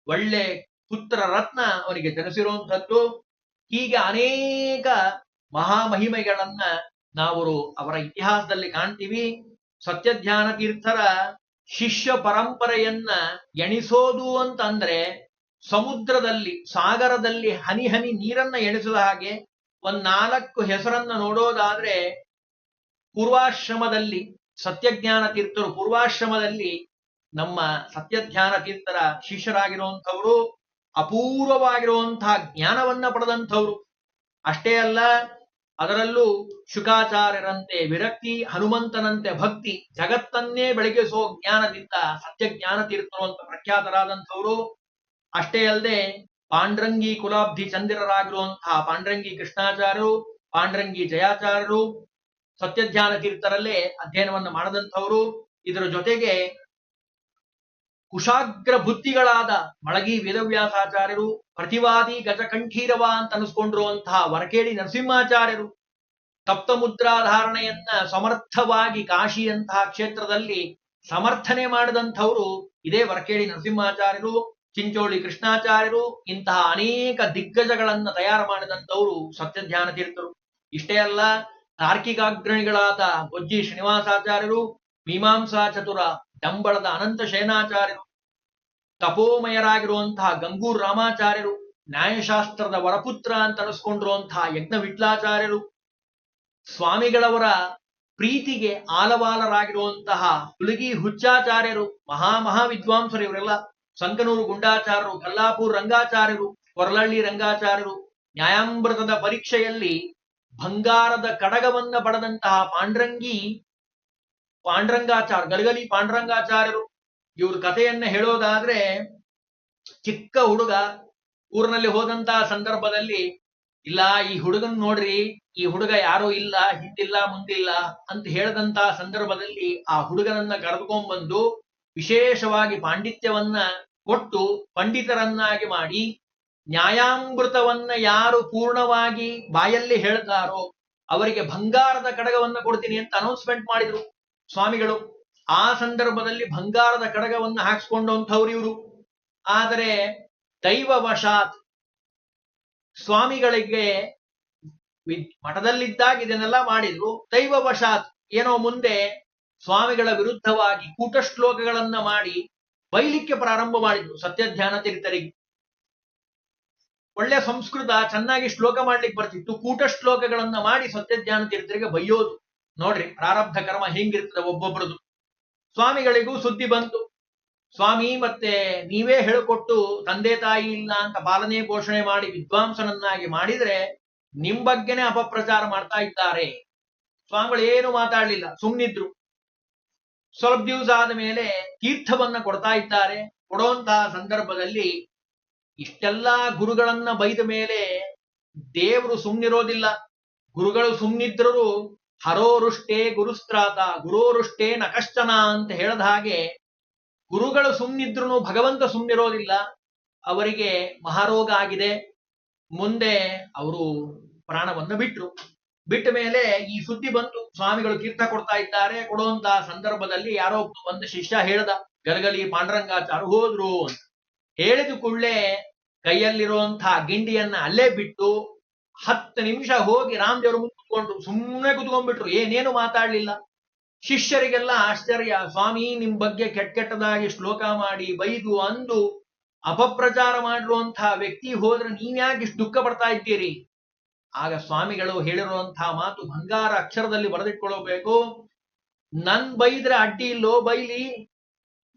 ಒಳ್ಳೆ ಪುತ್ರ ರತ್ನ ಅವನಿಗೆ ಜನಿಸಿರುವಂಥದ್ದು ಹೀಗೆ ಅನೇಕ ಮಹಾಮಹಿಮೆಗಳನ್ನ ನಾವು ಅವರ ಇತಿಹಾಸದಲ್ಲಿ ಕಾಣ್ತೀವಿ. ಸತ್ಯಧ್ಯಾನ ತೀರ್ಥರ ಶಿಷ್ಯ ಪರಂಪರೆಯನ್ನ ಎಣಿಸೋದು ಅಂತಂದ್ರೆ ಸಮುದ್ರದಲ್ಲಿ, ಸಾಗರದಲ್ಲಿ ಹನಿ ಹನಿ ನೀರನ್ನ ಎಣಿಸಿದ ಹಾಗೆ ಒಂದ್ ನಾಲ್ಕು ಹೆಸರನ್ನ ನೋಡೋದಾದ್ರೆ ಪೂರ್ವಾಶ್ರಮದಲ್ಲಿ ಸತ್ಯಜ್ಞಾನ ತೀರ್ಥರು ಪೂರ್ವಾಶ್ರಮದಲ್ಲಿ ನಮ್ಮ ಸತ್ಯಧ್ಯಾನ ತೀರ್ಥರ ಶಿಷ್ಯರಾಗಿರುವಂಥವ್ರು, ಅಪೂರ್ವವಾಗಿರುವಂತಹ ಜ್ಞಾನವನ್ನ ಪಡೆದಂಥವ್ರು. ಅಷ್ಟೇ ಅಲ್ಲ ಅದರಲ್ಲೂ ಶುಕಾಚಾರ್ಯರಂತೆ ವಿರಕ್ತಿ, ಹನುಮಂತನಂತೆ ಭಕ್ತಿ ಜಗತ್ತನ್ನೇ ಬೆಳಗಿಸೋ ಜ್ಞಾನದಿಂದ ಸತ್ಯ ಜ್ಞಾನ ತೀರ್ಥರು ಅಂತ ಪ್ರಖ್ಯಾತರಾದಂಥವರು. ಅಷ್ಟೇ ಅಲ್ಲದೆ ಪಾಂಡ್ರಂಗಿ ಕುಲಾಬ್ಧಿ ಚಂದಿರರಾಗಿರುವಂತಹ ಪಾಂಡ್ರಂಗಿ ಕೃಷ್ಣಾಚಾರ್ಯರು, ಪಾಂಡ್ರಂಗಿ ಜಯಾಚಾರ್ಯರು ಸತ್ಯಧ್ಯಾನ ತೀರ್ಥರಲ್ಲೇ ಅಧ್ಯಯನವನ್ನು ಮಾಡದಂಥವರು. ಇದರ ಜೊತೆಗೆ ಕುಶಾಗ್ರ ಬುದ್ಧಿಗಳಾದ ಮಳಗಿ ವೇದವ್ಯಾಸಾಚಾರ್ಯರು ಪ್ರತಿವಾದಿ ಗಜಕಂಠೀರವ ಅಂತ ಅನಿಸ್ಕೊಂಡಿರುವಂತಹ ವರಕೇಡಿ ನರಸಿಂಹಾಚಾರ್ಯರು ಸಪ್ತಮುದ್ರಾಧಾರಣೆಯನ್ನ ಸಮರ್ಥವಾಗಿ ಕಾಶಿಯಂತಹ ಕ್ಷೇತ್ರದಲ್ಲಿ ಸಮರ್ಥನೆ ಮಾಡಿದಂಥವರು ಇದೇ ವರಕೇಡಿ ನರಸಿಂಹಾಚಾರ್ಯರು, ಚಿಂಚೋಳಿ ಕೃಷ್ಣಾಚಾರ್ಯರು, ಇಂತಹ ಅನೇಕ ದಿಗ್ಗಜಗಳನ್ನ ತಯಾರು ಮಾಡಿದಂಥವರು ಸತ್ಯಧ್ಯಾನ ತೀರ್ಥರು. ಇಷ್ಟೇ ಅಲ್ಲ, ತಾರ್ಕಿಕಾಗ್ರಣಿಗಳಾದ ಬೊಜ್ಜಿ ಶ್ರೀನಿವಾಸಾಚಾರ್ಯರು, ಮೀಮಾಂಸಾ ಚತುರ, ಡಂಬಳದ ಅನಂತ ಶಯನಾಚಾರ್ಯರು ತಪೋಮಯರಾಗಿರುವಂತಹ ಗಂಗೂರ್ ರಾಮಾಚಾರ್ಯರು, ನ್ಯಾಯಶಾಸ್ತ್ರದ ವರಪುತ್ರ ಅಂತ ಅನಿಸ್ಕೊಂಡಿರುವಂತಹ ಯಜ್ಞ ವಿಟ್ಲಾಚಾರ್ಯರು ಸ್ವಾಮಿಗಳವರ ಪ್ರೀತಿಗೆ ಆಲವಾಲರಾಗಿರುವಂತಹ ಹುಲಗಿ ಹುಚ್ಚಾಚಾರ್ಯರು, ಮಹಾ ಮಹಾ ವಿದ್ವಾಂಸರು ಇವರೆಲ್ಲ, ಸಂಕನೂರು ಗುಂಡಾಚಾರ್ಯರು, ಕಲ್ಲಾಪುರ್ ರಂಗಾಚಾರ್ಯರು ಕೊರಲಳ್ಳಿ ರಂಗಾಚಾರ್ಯರು ನ್ಯಾಯಾಮೃತದ ಪರೀಕ್ಷೆಯಲ್ಲಿ ಬಂಗಾರದ ಕಡಗವನ್ನ ಪಡೆದಂತಹ ಪಾಂಡ್ರಂಗಿ ಪಾಂಡ್ರಂಗಾಚಾರ್ಯ ಗಲಗಲಿ ಪಾಂಡ್ರಂಗಾಚಾರ್ಯರು ಇವ್ರ ಕಥೆಯನ್ನ ಹೇಳೋದಾದ್ರೆ, ಚಿಕ್ಕ ಹುಡುಗ ಊರಿನಲ್ಲಿ ಹೋದಂತ ಸಂದರ್ಭದಲ್ಲಿ, ಇಲ್ಲ, ಈ ಹುಡುಗನ್ ನೋಡ್ರಿ, ಈ ಹುಡುಗ ಯಾರೋ ಇಲ್ಲ, ಹಿಂದಿಲ್ಲ, ಮುಂದಿಲ್ಲ ಅಂತ ಹೇಳದಂತ ಸಂದರ್ಭದಲ್ಲಿ ಆ ಹುಡುಗನನ್ನ ಕರೆದುಕೊಂಡ್ಬಂದು ವಿಶೇಷವಾಗಿ ಪಾಂಡಿತ್ಯವನ್ನ ಕೊಟ್ಟು ಪಂಡಿತರನ್ನಾಗಿ ಮಾಡಿ, ನ್ಯಾಯಾಮೃತವನ್ನ ಯಾರು ಪೂರ್ಣವಾಗಿ ಬಾಯಲ್ಲಿ ಹೇಳ್ತಾರೋ, ಅವರಿಗೆ ಬಂಗಾರದ ಕಡಗವನ್ನ ಕೊಡ್ತೀನಿ ಅಂತ ಅನೌನ್ಸ್ಮೆಂಟ್ ಮಾಡಿದ್ರು ಸ್ವಾಮಿಗಳು. ಆ ಸಂದರ್ಭದಲ್ಲಿ ಬಂಗಾರದ ಕಡಗವನ್ನು ಹಾಕ್ಸ್ಕೊಂಡಂಥವ್ರು ಇವರು. ಆದರೆ ದೈವವಶಾತ್ ಸ್ವಾಮಿಗಳಿಗೆ ಮಠದಲ್ಲಿದ್ದಾಗ ಇದನ್ನೆಲ್ಲ ಮಾಡಿದ್ರು. ದೈವವಶಾತ್ ಏನೋ ಮುಂದೆ ಸ್ವಾಮಿಗಳ ವಿರುದ್ಧವಾಗಿ ಕೂಟ ಶ್ಲೋಕಗಳನ್ನ ಮಾಡಿ ಬೈಲಿಕ್ಕೆ ಪ್ರಾರಂಭ ಮಾಡಿದ್ರು ಸತ್ಯಧ್ಯಾನ ತೀರ್ಥರಿಗೆ. ಒಳ್ಳೆ ಸಂಸ್ಕೃತ, ಚೆನ್ನಾಗಿ ಶ್ಲೋಕ ಮಾಡ್ಲಿಕ್ಕೆ ಬರ್ತಿತ್ತು. ಕೂಟ ಶ್ಲೋಕಗಳನ್ನ ಮಾಡಿ ಸತ್ಯಧ್ಯಾನ ತೀರ್ಥರಿಗೆ ಬೈಯೋದು ನೋಡ್ರಿ ಪ್ರಾರಬ್ಧ ಕರ್ಮ ಹೆಂಗಿರ್ತದೆ ಒಬ್ಬೊಬ್ರದು ಸ್ವಾಮಿಗಳಿಗೂ ಸುದ್ದಿ ಬಂತು. ಸ್ವಾಮಿ, ಮತ್ತೆ ನೀವೇ ಹೇಳಿಕೊಟ್ಟು ತಂದೆ ತಾಯಿ ಇಲ್ಲ ಅಂತ ಪಾಲನೆ ಪೋಷಣೆ ಮಾಡಿ ವಿದ್ವಾಂಸನನ್ನಾಗಿ ಮಾಡಿದ್ರೆ ನಿಮ್ ಬಗ್ಗೆನೇ ಅಪಪ್ರಚಾರ ಮಾಡ್ತಾ ಇದ್ದಾರೆ. ಸ್ವಾಮಿಗಳು ಏನು ಮಾತಾಡ್ಲಿಲ್ಲ, ಸುಮ್ನಿದ್ರು. ಸ್ವಲ್ಪ ದಿವಸ ಆದ ಮೇಲೆ ತೀರ್ಥವನ್ನ ಕೊಡ್ತಾ ಇದ್ದಾರೆ. ಕೊಡುವಂತಹ ಸಂದರ್ಭದಲ್ಲಿ ಇಷ್ಟೆಲ್ಲಾ ಗುರುಗಳನ್ನ ಬೈದ ಮೇಲೆ ದೇವರು ಸುಮ್ನಿರೋದಿಲ್ಲ. ಗುರುಗಳು ಸುಮ್ನಿದ್ರು ಹರೋರುಷ್ಟೇ ಗುರುಸ್ತ್ರಾತ, ಗುರೋರುಷ್ಟೇ ನಕಷ್ಟನ ಅಂತ ಹೇಳದ ಹಾಗೆ ಗುರುಗಳು ಸುಮ್ಮನಿದ್ರು ಭಗವಂತ ಸುಮ್ಮನಿರೋದಿಲ್ಲ ಅವರಿಗೆ ಮಹಾರೋಗ ಆಗಿದೆ. ಮುಂದೆ ಅವರು ಪ್ರಾಣವನ್ನ ಬಿಟ್ರು. ಬಿಟ್ಟ ಮೇಲೆ ಈ ಸುದ್ದಿ ಬಂತು. ಸ್ವಾಮಿಗಳು ತೀರ್ಥ ಕೊಡ್ತಾ ಇದ್ದಾರೆ. ಕೊಡುವಂತ ಸಂದರ್ಭದಲ್ಲಿ ಯಾರೋ ಒಂದು ಶಿಷ್ಯ ಹೇಳ್ದ ಗಲಗಲಿ ಪಾಂಡುರಂಗಾಚಾರು ಹೋದ್ರು ಅಂತ. ಹೇಳಿದ ಕೂಡಲೇ ಕೈಯಲ್ಲಿರುವಂತಹ ಗಿಂಡಿಯನ್ನ ಅಲ್ಲೇ ಬಿಟ್ಟು ಹತ್ತು ನಿಮಿಷ ಹೋಗಿ ರಾಮದೇವರು ಮುಂದೆ ಕುತ್ಕೊಂಡ್ರು ಸುಮ್ಮನೆ ಕುತ್ಕೊಂಡ್ಬಿಟ್ರು. ಏನೇನು ಮಾತಾಡ್ಲಿಲ್ಲ. ಶಿಷ್ಯರಿಗೆಲ್ಲ ಆಶ್ಚರ್ಯ. ಸ್ವಾಮಿ, ನಿಮ್ ಬಗ್ಗೆ ಕೆಟ್ಟ ಕೆಟ್ಟದಾಗಿ ಶ್ಲೋಕ ಮಾಡಿ, ಬೈದು, ಅಂದು, ಅಪಪ್ರಚಾರ ಮಾಡಿರುವಂತಹ ವ್ಯಕ್ತಿ ಹೋದ್ರೆ ನೀವ್ಯಾಕೆ ಇಷ್ಟು ದುಃಖ ಪಡ್ತಾ ಇದ್ದೀರಿ? ಆಗ ಸ್ವಾಮಿಗಳು ಹೇಳಿರುವಂತಹ ಮಾತು ಬಂಗಾರ ಅಕ್ಷರದಲ್ಲಿ ಬರೆದಿಟ್ಕೊಳ್ಬೇಕು. ನನ್ ಬೈದ್ರೆ ಅಡ್ಡಿ ಇಲ್ಲೋ, ಬೈಲಿ.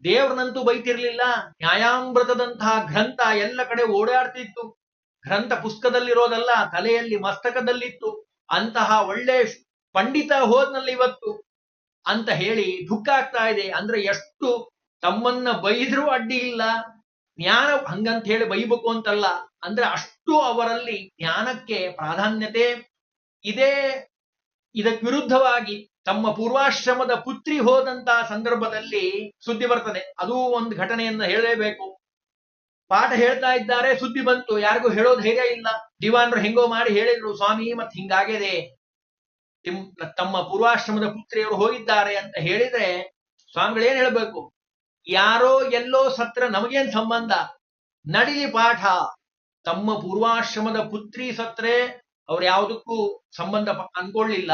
ದೇವ್ರನಂತೂ ಬೈತಿರ್ಲಿಲ್ಲ. ನ್ಯಾಯಾಮೃತದಂತಹ ಗ್ರಂಥ ಎಲ್ಲ ಕಡೆ ಓಡಾಡ್ತಿತ್ತು. ಗ್ರಂಥ ಪುಸ್ತಕದಲ್ಲಿರೋದಲ್ಲ ತಲೆಯಲ್ಲಿ ಮಸ್ತಕದಲ್ಲಿತ್ತು. ಅಂತಹ ಒಳ್ಳೆ ಪಂಡಿತ ಹೋದ್ನಲ್ಲಿ ಇವತ್ತು ಅಂತ ಹೇಳಿ ದುಃಖ ಆಗ್ತಾ ಇದೆ. ಅಂದ್ರೆ ಎಷ್ಟು ತಮ್ಮನ್ನ ಬೈದ್ರೂ ಅಡ್ಡಿ ಇಲ್ಲ. ಜ್ಞಾನ ಹಂಗಂತ ಹೇಳಿ ಬೈಬೇಕು ಅಂತಲ್ಲ. ಅಂದ್ರೆ ಅಷ್ಟು ಅವರಲ್ಲಿ ಜ್ಞಾನಕ್ಕೆ ಪ್ರಾಧಾನ್ಯತೆ ಇದೇ. ಇದಕ್ಕೆ ವಿರುದ್ಧವಾಗಿ ತಮ್ಮ ಪೂರ್ವಾಶ್ರಮದ ಪುತ್ರಿ ಹೋದಂತಹ ಸಂದರ್ಭದಲ್ಲಿ ಸುದ್ದಿ ಬರ್ತದೆ. ಅದು ಒಂದು ಘಟನೆಯನ್ನ ಹೇಳಲೇಬೇಕು. ಪಾಠ ಹೇಳ್ತಾ ಇದ್ದಾರೆ, ಸುದ್ದಿ ಬಂತು. ಯಾರಿಗೂ ಹೇಳೋ ಧೈರ್ಯ ಇಲ್ಲ? ದಿವಾನ್ರು ಹೆಂಗೋ ಮಾಡಿ ಹೇಳಿದ್ರು, ಸ್ವಾಮಿ ಮತ್ ಹಿಂಗಾಗಿದೆ. ತಿಮ್- ತಮ್ಮ ಪೂರ್ವಾಶ್ರಮದ ಪುತ್ರಿಯವರು ಹೋಗಿದ್ದಾರೆ ಅಂತ ಹೇಳಿದ್ರೆ ಸ್ವಾಮಿಗಳೇನ್ ಹೇಳ್ಬೇಕು? ಯಾರೋ ಎಲ್ಲೋ ಸತ್ರ ನಮಗೇನ್ ಸಂಬಂಧ? ನಡಿಲಿ ಪಾಠ. ತಮ್ಮ ಪೂರ್ವಾಶ್ರಮದ ಪುತ್ರಿ ಸತ್ರೆ ಅವ್ರು ಯಾವುದಕ್ಕೂ ಸಂಬಂಧ ಅನ್ಕೊಳ್ಳಿಲ್ಲ.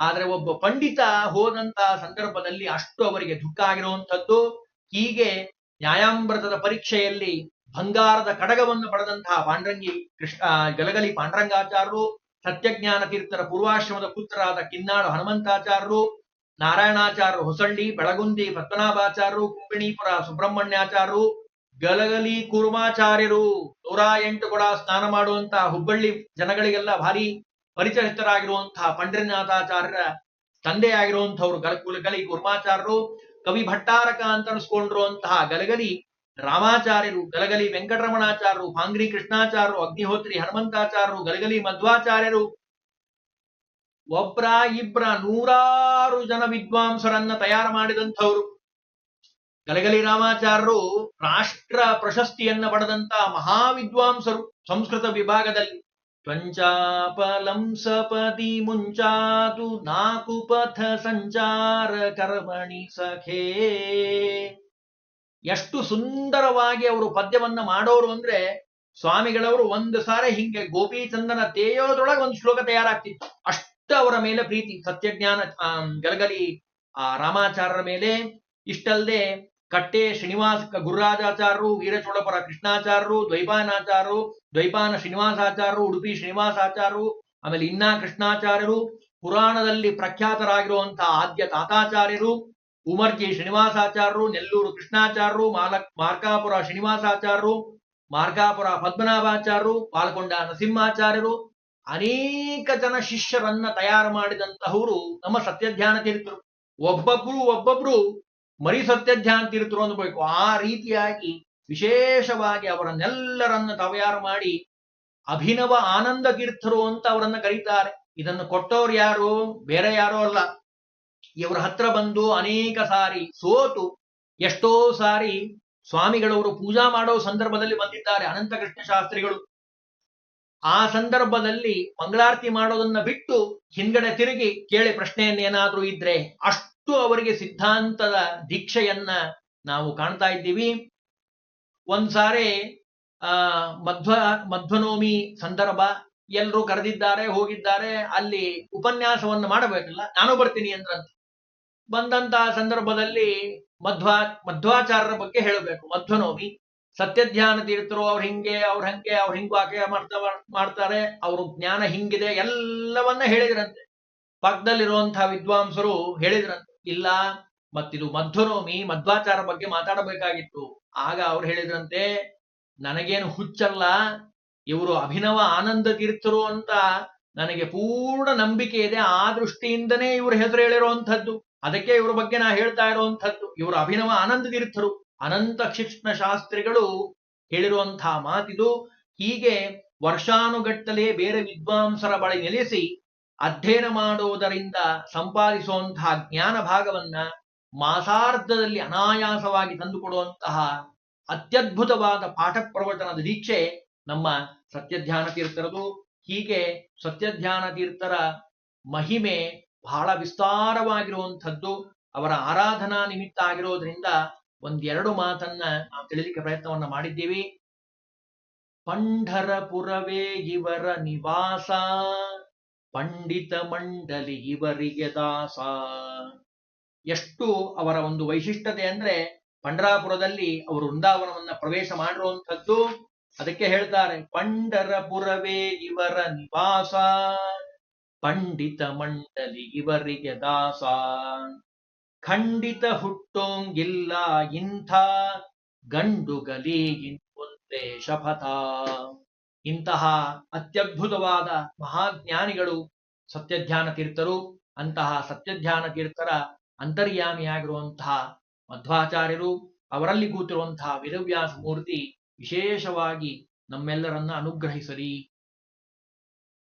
ಆದ್ರೆ ಒಬ್ಬ ಪಂಡಿತ ಹೋದಂತ ಸಂದರ್ಭದಲ್ಲಿ ಅಷ್ಟು ಅವರಿಗೆ ದುಃಖ ಆಗಿರುವಂಥದ್ದು. ಹೀಗೆ ನ್ಯಾಯಾಮೃತದ ಪರೀಕ್ಷೆಯಲ್ಲಿ ಬಂಗಾರದ ಕಡಗವನ್ನು ಪಡೆದಂತಹ ಪಾಂಡ್ರಂಗಿ ಕೃಷ್ಣ ಗಲಗಲಿ ಪಾಂಡ್ರಂಗಾಚಾರ್ಯರು ಸತ್ಯಜ್ಞಾನ ತೀರ್ಥರ ಪೂರ್ವಾಶ್ರಮದ ಪುತ್ರರಾದ ಕಿನ್ನಾಳು ಹನುಮಂತಾಚಾರ್ಯರು ನಾರಾಯಣಾಚಾರ್ಯರು ಹೊಸಳ್ಳಿ, ಬೆಳಗುಂದಿ ಪದ್ಮನಾಭಾಚಾರ್ಯರು ಕುಂಬಿಣೀಪುರ ಸುಬ್ರಹ್ಮಣ್ಯಾಚಾರ್ಯರು ಗಲಗಲಿ ಕುರ್ಮಾಚಾರ್ಯರು ನೂರ ಎಂಟು ಕೊಡ ಸ್ನಾನ ಮಾಡುವಂತಹ ಹುಬ್ಬಳ್ಳಿ ಜನಗಳಿಗೆಲ್ಲ ಭಾರಿ ಪರಿಚಯಿತರಾಗಿರುವಂತಹ ಪಂಡ್ರಿನಾಥಾಚಾರ್ಯರ ತಂದೆಯಾಗಿರುವಂತಹವರು ಗಲ, ಗಲಗಲಿ ಕುರ್ಮಾಚಾರ್ಯರು ಕವಿ ಭಟ್ಟಾರಕ ಅಂತ ಅನಿಸ್ಕೊಂಡಿರುವಂತಹ ಗಲಗಲಿ ರಾಮಾಚಾರ್ಯರು ಗಲಗಲಿ ವೆಂಕಟರಮಣಾಚಾರ್ಯರು, ಭಾಂಗ್ರಿ ಕೃಷ್ಣಾಚಾರ್ಯರು, ಅಗ್ನಿಹೋತ್ರಿ ಹನುಮಂತಾಚಾರ್ಯರು, ಗಲಗಲಿ ಮಧ್ವಾಚಾರ್ಯರು, ಒಬ್ರ ಇಬ್ರ ನೂರಾರು ಜನ ವಿದ್ವಾಂಸರನ್ನ ತಯಾರು ಮಾಡಿದಂಥವ್ರು. ಗಲಗಲಿ ರಾಮಾಚಾರ್ಯರು ರಾಷ್ಟ್ರ ಪ್ರಶಸ್ತಿಯನ್ನ ಪಡೆದಂತ ಮಹಾವಿದ್ವಾಂಸರು ಸಂಸ್ಕೃತ ವಿಭಾಗದಲ್ಲಿ. ತ್ವಂಚಾಪಲಂ ಸಪದಿ ಮುಂಚಾತು ನಾಕು ಪಥ ಸಂಚಾರ ಕರ್ಮಣಿ ಸಖೇ. ಎಷ್ಟು ಸುಂದರವಾಗಿ ಅವರು ಪದ್ಯವನ್ನ ಮಾಡೋರು ಅಂದ್ರೆ ಸ್ವಾಮಿಗಳವರು ಒಂದು ಸಾರಿ ಹಿಂಗೆ ಗೋಪೀಚಂದನ ತೇಯೋದ್ರೊಳಗೆ ಒಂದು ಶ್ಲೋಕ ತಯಾರಾಗ್ತಿತ್ತು. ಅಷ್ಟು ಅವರ ಮೇಲೆ ಪ್ರೀತಿ, ಸತ್ಯಜ್ಞಾನ ಗಲಗಲಿ, ಆ, ರಾಮಾಚಾರ್ಯರ ಮೇಲೆ. ಇಷ್ಟಲ್ಲದೆ ಕಟ್ಟೆ, ಶ್ರೀನಿವಾಸ ಗುರುರಾಜಾಚಾರ್ಯರು ವೀರಚೋಳಪುರ ಕೃಷ್ಣಾಚಾರ್ಯರು ದ್ವೈಪಾನಾಚಾರ್ಯರು ದ್ವೈಪಾನ ಶ್ರೀನಿವಾಸಾಚಾರ್ಯರು ಉಡುಪಿ ಶ್ರೀನಿವಾಸಾಚಾರ್ಯರು ಆಮೇಲೆ ಇನ್ನ ಕೃಷ್ಣಾಚಾರ್ಯರು ಪುರಾಣದಲ್ಲಿ ಪ್ರಖ್ಯಾತರಾಗಿರುವಂತಹ ಆದ್ಯ ತಾತಾಚಾರ್ಯರು ಉಮರ್ಜಿ ಶ್ರೀನಿವಾಸಾಚಾರ್ಯರು ನೆಲ್ಲೂರು ಕೃಷ್ಣಾಚಾರ್ಯರು ಮಾಲಕ್ ಮಾರ್ಕಾಪುರ ಶ್ರೀನಿವಾಸಾಚಾರ್ಯರು ಮಾರ್ಕಾಪುರ ಪದ್ಮನಾಭಾಚಾರ್ಯರು ಪಾಲ್ಗೊಂಡ ನರಸಿಂಹಾಚಾರ್ಯರು, ಅನೇಕ ಜನ ಶಿಷ್ಯರನ್ನ ತಯಾರು ಮಾಡಿದಂತಹವರು ನಮ್ಮ ಸತ್ಯಧ್ಯಾನ ತೀರ್ಥರು. ಒಬ್ಬೊಬ್ರು ಒಬ್ಬೊಬ್ರು ಮರಿ ಸತ್ಯಧ್ಯಾನ ತೀರ್ಥರು ಅನ್ಬೇಕು ಆ ರೀತಿಯಾಗಿ ವಿಶೇಷವಾಗಿ ಅವರನ್ನೆಲ್ಲರನ್ನ ತಯಾರು ಮಾಡಿ ಅಭಿನವ ಆನಂದ ತೀರ್ಥರು ಅಂತ ಅವರನ್ನ ಕರೀತಾರೆ. ಇದನ್ನು ಕೊಟ್ಟವ್ರು ಯಾರು? ಬೇರೆ ಯಾರೋ ಅಲ್ಲ. ಇವರ ಹತ್ರ ಬಂದು ಅನೇಕ ಸಾರಿ ಸೋತು, ಎಷ್ಟೋ ಸಾರಿ ಸ್ವಾಮಿಗಳವರು ಪೂಜಾ ಮಾಡೋ ಸಂದರ್ಭದಲ್ಲಿ ಬಂದಿದ್ದಾರೆ ಅನಂತ ಕೃಷ್ಣ ಶಾಸ್ತ್ರಿಗಳು. ಆ ಸಂದರ್ಭದಲ್ಲಿ ಮಂಗಳಾರತಿ ಮಾಡೋದನ್ನ ಬಿಟ್ಟು ಹಿಂದ್ಗಡೆ ತಿರುಗಿ ಕೇಳಿ ಪ್ರಶ್ನೆಯನ್ನೇನಾದ್ರೂ ಇದ್ರೆ ಅಷ್ಟು ಅವರಿಗೆ ಸಿದ್ಧಾಂತದ ದೀಕ್ಷೆಯನ್ನ ನಾವು ಕಾಣ್ತಾ ಇದ್ದೀವಿ. ಒಂದ್ಸಾರಿ ಆ, ಮಧ್ವ, ಮಧ್ವನೋಮಿ ಸಂದರ್ಭ ಎಲ್ಲರೂ ಕರೆದಿದ್ದಾರೆ, ಹೋಗಿದ್ದಾರೆ, ಅಲ್ಲಿ ಉಪನ್ಯಾಸವನ್ನು ಮಾಡಬೇಕಲ್ಲ, ನಾನು ಬರ್ತೀನಿ ಅಂದ್ರಂತೆ. ಬಂದಂತಹ ಸಂದರ್ಭದಲ್ಲಿ ಮಧ್ವಾ, ಮಧ್ವಾಚಾರ್ಯರ ಬಗ್ಗೆ ಹೇಳಬೇಕು. ಮಧ್ವನೋಮಿ, ಸತ್ಯಧ್ಯಾನ ತೀರ್ಥರು ಅವ್ರ ಹಿಂಗೆ, ಅವ್ರ ಹಂಗೆ, ಅವ್ರ ಹಿಂಗು ಆಕೆ ಮಾಡ್ತಾ, ಮಾಡ್ತಾರೆ. ಅವರು ಜ್ಞಾನ ಹಿಂಗಿದೆ, ಎಲ್ಲವನ್ನ ಹೇಳಿದ್ರಂತೆ. ಪಕ್ಕದಲ್ಲಿರುವಂತಹ ವಿದ್ವಾಂಸರು ಹೇಳಿದ್ರಂತೆ. ಇಲ್ಲ, ಮತ್ತಿದು ಮಧ್ವನೋಮಿ ಮಧ್ವಾಚಾರ ಬಗ್ಗೆ ಮಾತಾಡಬೇಕಾಗಿತ್ತು. ಆಗ ಅವ್ರು ಹೇಳಿದ್ರಂತೆ, ನನಗೇನು ಹುಚ್ಚಲ್ಲ, ಇವರು ಅಭಿನವ ಆನಂದ ತೀರ್ಥರು ಅಂತ ನನಗೆ ಪೂರ್ಣ ನಂಬಿಕೆ ಇದೆ. ಆ ದೃಷ್ಟಿಯಿಂದನೇ ಇವರು ಹೆಸರು ಹೇಳಿರುವಂಥದ್ದು. ಅದಕ್ಕೆ ಇವರ ಬಗ್ಗೆ ನಾ ಹೇಳ್ತಾ ಇರುವಂಥದ್ದು. ಇವರ ಅಭಿನವ ಆನಂದ ತೀರ್ಥರು, ಅನಂತ ಶಿಕ್ಷಣ ಶಾಸ್ತ್ರಿಗಳು ಹೇಳಿರುವಂತಹ ಮಾತಿದು ಹೀಗೆ ವರ್ಷಾನುಗಟ್ಟಲೆ ಬೇರೆ ವಿದ್ವಾಂಸರ ಬಳಿ ನೆಲೆಸಿ ಅಧ್ಯಯನ ಮಾಡುವುದರಿಂದ ಸಂಪಾದಿಸುವಂತಹ ಜ್ಞಾನ ಭಾಗವನ್ನ ಮಾಸಾರ್ಧದಲ್ಲಿ ಅನಾಯಾಸವಾಗಿ ತಂದುಕೊಡುವಂತಹ ಅತ್ಯದ್ಭುತವಾದ ಪಾಠ ಪ್ರವಚನದ ದೀಕ್ಷೆ ನಮ್ಮ ಸತ್ಯಧ್ಯಾನ ತೀರ್ಥರದು. ಹೀಗೆ ಸತ್ಯಧ್ಯಾನ ತೀರ್ಥರ ಮಹಿಮೆ ಬಹಳ ವಿಸ್ತಾರವಾಗಿರುವಂಥದ್ದು ಅವರ ಆರಾಧನಾ ನಿಮಿತ್ತ ಆಗಿರೋದ್ರಿಂದ ಒಂದೆರಡು ಮಾತನ್ನ ನಾವು ತಿಳಿಲಿಕ್ಕೆ ಪ್ರಯತ್ನವನ್ನ ಮಾಡಿದ್ದೀವಿ. ಪಂಢರಪುರವೇ ಇವರ ನಿವಾಸ, ಪಂಡಿತ ಮಂಡಲಿ ಇವರಿಗೆ ದಾಸ. ಎಷ್ಟು ಅವರ ಒಂದು ವೈಶಿಷ್ಟ್ಯತೆ ಅಂದ್ರೆ ಪಂಡರಾಪುರದಲ್ಲಿ ಅವರು ವೃಂದಾವನವನ್ನ ಪ್ರವೇಶ ಮಾಡಿರುವಂಥದ್ದು. ಅದಕ್ಕೆ ಹೇಳ್ತಾರೆ, ಪಂಡರಪುರವೇ ಇವರ ನಿವಾಸ. ಪಂಡಿತ ಮಂಡಲಿ ಇವರಿಗೆ ದಾಸ. ಖಂಡಿತ ಹುಟ್ಟೋಂಗಿಲ್ಲ ಇಂಥ ಗಂಡುಗಲಿ ಮುಂದೆ ಶಪಥ. ಇಂತಹ ಅತ್ಯದ್ಭುತವಾದ ಮಹಾಜ್ಞಾನಿಗಳು ಸತ್ಯಧ್ಯಾನ ತೀರ್ಥರು, ಅಂತಹ ಸತ್ಯಧ್ಯಾನ ತೀರ್ಥರ ಅಂತರ್ಯಾಮಿಯಾಗಿರುವಂತಹ ಮಧ್ವಾಚಾರ್ಯರು, ಅವರಲ್ಲಿ ಕೂತಿರುವಂತಹ ವೇದವ್ಯಾಸ ಮೂರ್ತಿ ವಿಶೇಷವಾಗಿ ನಮ್ಮೆಲ್ಲರನ್ನ ಅನುಗ್ರಹಿಸಲಿ.